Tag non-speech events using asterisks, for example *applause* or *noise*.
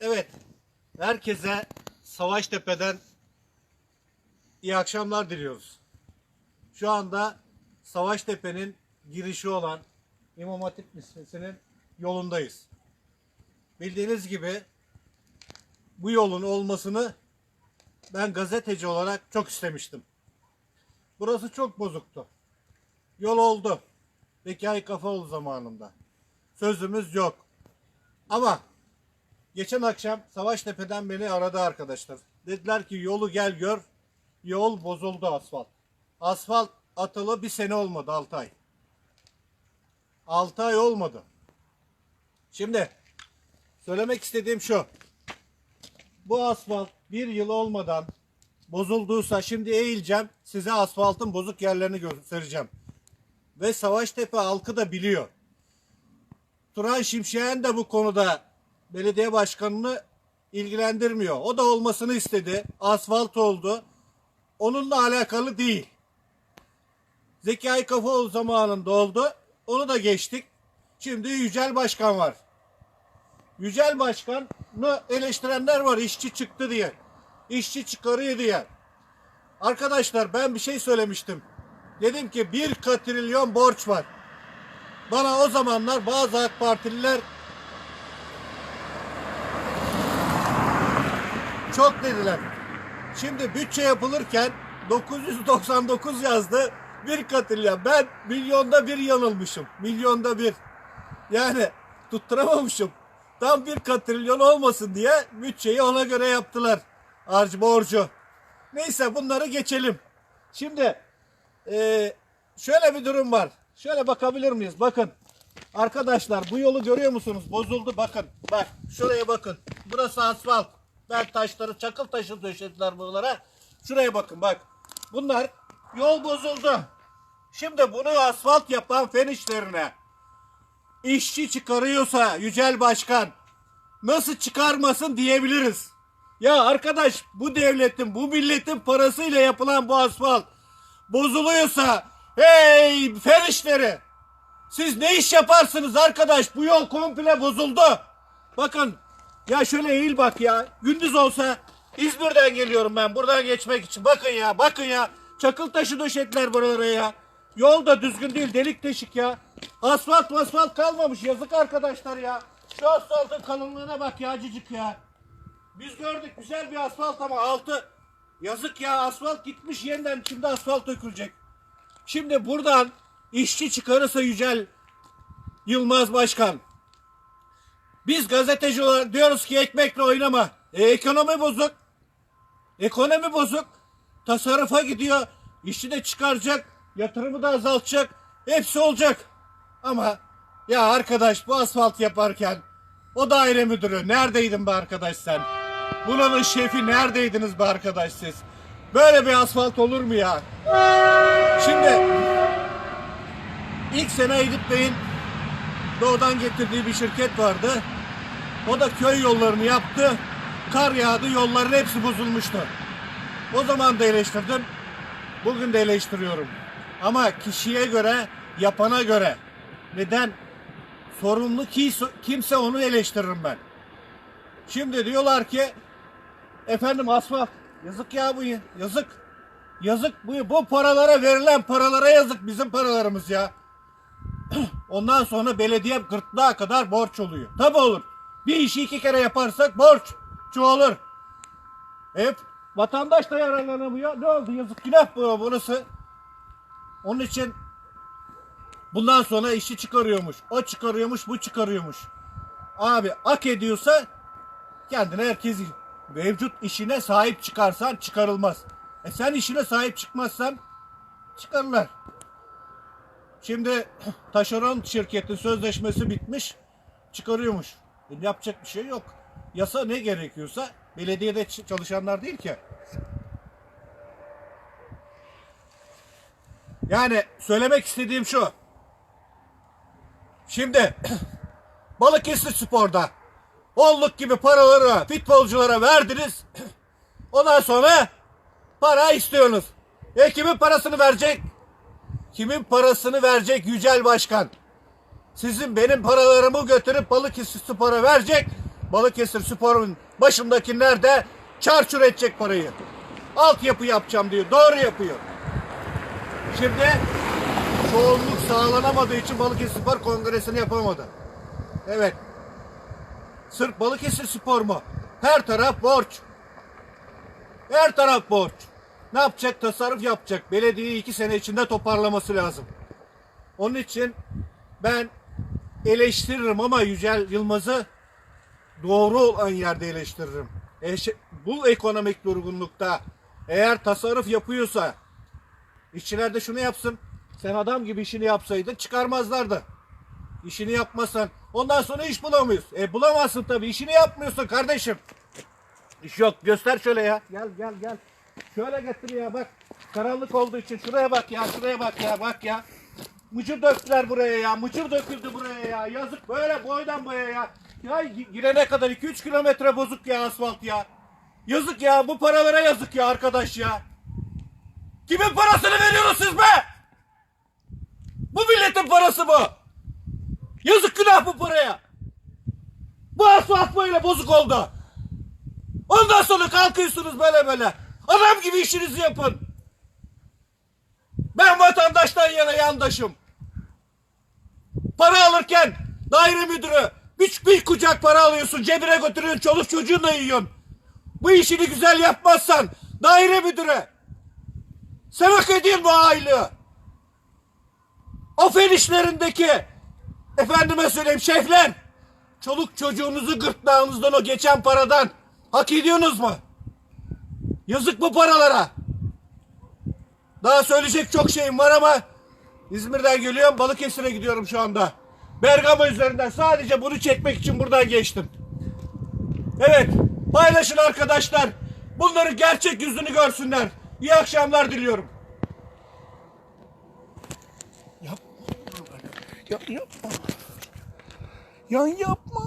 Evet. Herkese Savaştepe'den iyi akşamlar diliyoruz. Şu anda Savaştepe'nin girişi olan İmam Hatip Lisesi'nin yolundayız. Bildiğiniz gibi bu yolun olmasını ben gazeteci olarak çok istemiştim. Burası çok bozuktu. Yol oldu. Bekai Kafaoğlu zamanında. Sözümüz yok. Ama geçen akşam Savaştepe'den beni aradı arkadaşlar. Dediler ki yolu gel gör. Yol bozuldu asfalt. Asfalt atılı bir sene olmadı 6 ay. 6 ay olmadı. Şimdi söylemek istediğim şu. Bu asfalt bir yıl olmadan bozulduysa şimdi eğileceğim. Size asfaltın bozuk yerlerini göstereceğim. Ve Savaştepe halkı da biliyor. Turan Şimşek'in de bu konuda belediye başkanını ilgilendirmiyor. O da olmasını istedi. Asfalt oldu. Onunla alakalı değil. Zekai Kafaoğlu zamanında oldu. Onu da geçtik. Şimdi Yücel Başkan var. Yücel Başkan'ı eleştirenler var işçi çıktı diye. İşçi çıkarıyor diye. Arkadaşlar ben bir şey söylemiştim. Dedim ki bir katrilyon borç var. Bana o zamanlar bazı AK Partililer çok dediler. Şimdi bütçe yapılırken 999 yazdı. Bir katrilyon. Ben milyonda bir yanılmışım. Milyonda bir. Yani tutturamamışım. Tam bir katrilyon olmasın diye bütçeyi ona göre yaptılar. Harcı borcu. Neyse bunları geçelim. Şimdi eee, şöyle bir durum var. Şöyle bakabilir miyiz? Bakın. Arkadaşlar bu yolu görüyor musunuz? Bozuldu bakın. Bak şuraya bakın. Burası asfalt. Ben taşları çakıl taşı döşediler buralara. Şuraya bakın bak. Bunlar yol bozuldu. Şimdi bunu asfalt yapan fen işlerine işçi çıkarıyorsa Yücel Başkan nasıl çıkarmasın diyebiliriz. Ya arkadaş bu devletin bu milletin parasıyla yapılan bu asfalt bozuluyorsa hey fen işleri siz ne iş yaparsınız arkadaş bu yol komple bozuldu. Bakın ya şöyle eğil bak ya gündüz olsa İzmir'den geliyorum ben buradan geçmek için bakın ya bakın ya çakıl taşı döşettiler buralara ya. Yol da düzgün değil delik deşik ya. Asfalt asfalt kalmamış yazık arkadaşlar ya. Şu asfaltın kalınlığına bak ya cicik ya. Biz gördük güzel bir asfalt ama altı yazık ya asfalt gitmiş yeniden şimdi asfalt dökülecek. Şimdi buradan işçi çıkarırsa Yücel Yılmaz Başkan. Biz gazeteci olarak diyoruz ki ekmekle oynama. E, ekonomi bozuk. Ekonomi bozuk. Tasarrufa gidiyor. İşçi de çıkaracak. Yatırımı da azaltacak. Hepsi olacak. Ama ya arkadaş bu asfalt yaparken o daire müdürü neredeydin be arkadaş sen? Buranın şefi neredeydiniz be arkadaş siz? Böyle bir asfalt olur mu ya? Şimdi ilk sene Edip Bey'in doğudan getirdiği bir şirket vardı. O da köy yollarını yaptı. Kar yağdı yolların hepsi bozulmuştu. O zaman da eleştirdim. Bugün de eleştiriyorum. Ama kişiye göre, yapana göre. Neden? Sorumlu ki- kimse onu eleştiririm ben. Şimdi diyorlar ki efendim asfalt yazık ya bu ya, yazık. Yazık bu bu paralara verilen paralara yazık bizim paralarımız ya. *clears throat* Ondan sonra belediye gırtlağa kadar borç oluyor. Tabi olur. Bir işi iki kere yaparsak borç çoğalır. Hep vatandaş da yararlanamıyor. Ne oldu yazık günah bu burası. Onun için bundan sonra işi çıkarıyormuş. O çıkarıyormuş bu çıkarıyormuş. Abi hak ediyorsa kendine herkes mevcut işine sahip çıkarsan çıkarılmaz. E sen işine sahip çıkmazsan çıkarırlar. Şimdi taşeron şirketin sözleşmesi bitmiş. Çıkarıyormuş. E, yapacak bir şey yok. Yasa ne gerekiyorsa belediyede çalışanlar değil ki. Yani söylemek istediğim şu. Şimdi *clears throat* Balıkesir Spor'da olluk gibi paraları futbolculara verdiniz. *clears throat* Ondan sonra para istiyorsunuz. E kimin parasını verecek? Kimin parasını verecek Yücel Başkan? Sizin benim paralarımı götürüp Balıkesir Spor'a verecek. Balıkesir Spor'un başındaki nerede? Çarçur edecek parayı. Altyapı yapacağım diyor. Doğru yapıyor. Şimdi çoğunluk sağlanamadığı için Balıkesir Spor kongresini yapamadı. Evet. Sırf Balıkesir Spor mu? Her taraf borç. Her taraf borç. Ne yapacak? Tasarruf yapacak. Belediyeyi iki sene içinde toparlaması lazım. Onun için ben eleştiririm ama Yücel Yılmaz'ı doğru olan yerde eleştiririm. Bu ekonomik durgunlukta eğer tasarruf yapıyorsa işçiler de şunu yapsın. Sen adam gibi işini yapsaydın çıkarmazlardı. İşini yapmasan ondan sonra iş bulamıyoruz. E bulamazsın tabii. işini yapmıyorsun kardeşim. İş yok. Göster şöyle ya. Gel gel gel. Şöyle getir ya bak. Karanlık olduğu için şuraya bak ya. Şuraya bak ya. Bak ya. Mıcır döktüler buraya ya. Mıcır döküldü buraya ya. Yazık böyle boydan boya ya. Ya gi- girene kadar 2-3 kilometre bozuk ya asfalt ya. Yazık ya. Bu paralara yazık ya arkadaş ya. Kimin parasını veriyorsunuz siz be? Bu milletin parası bu. Yazık günah bu paraya. Bu asfalt böyle bozuk oldu. Ondan sonra kalkıyorsunuz böyle böyle. Adam gibi işinizi yapın. Ben vatandaştan yana yandaşım. Para alırken daire müdürü üç bir kucak para alıyorsun cebine götürüyorsun çoluk çocuğunla yiyorsun. Bu işini güzel yapmazsan daire müdürü sen hak ediyorsun bu aylığı. O fen işlerindeki efendime söyleyeyim şefler çoluk çocuğunuzu gırtlağınızdan o geçen paradan hak ediyorsunuz mu? Yazık bu paralara. Daha söyleyecek çok şeyim var ama İzmir'den geliyorum Balıkesir'e gidiyorum şu anda. Bergama üzerinden sadece bunu çekmek için buradan geçtim. Evet paylaşın arkadaşlar. Bunların gerçek yüzünü görsünler. İyi akşamlar diliyorum. Ya yapma. Yan yapma.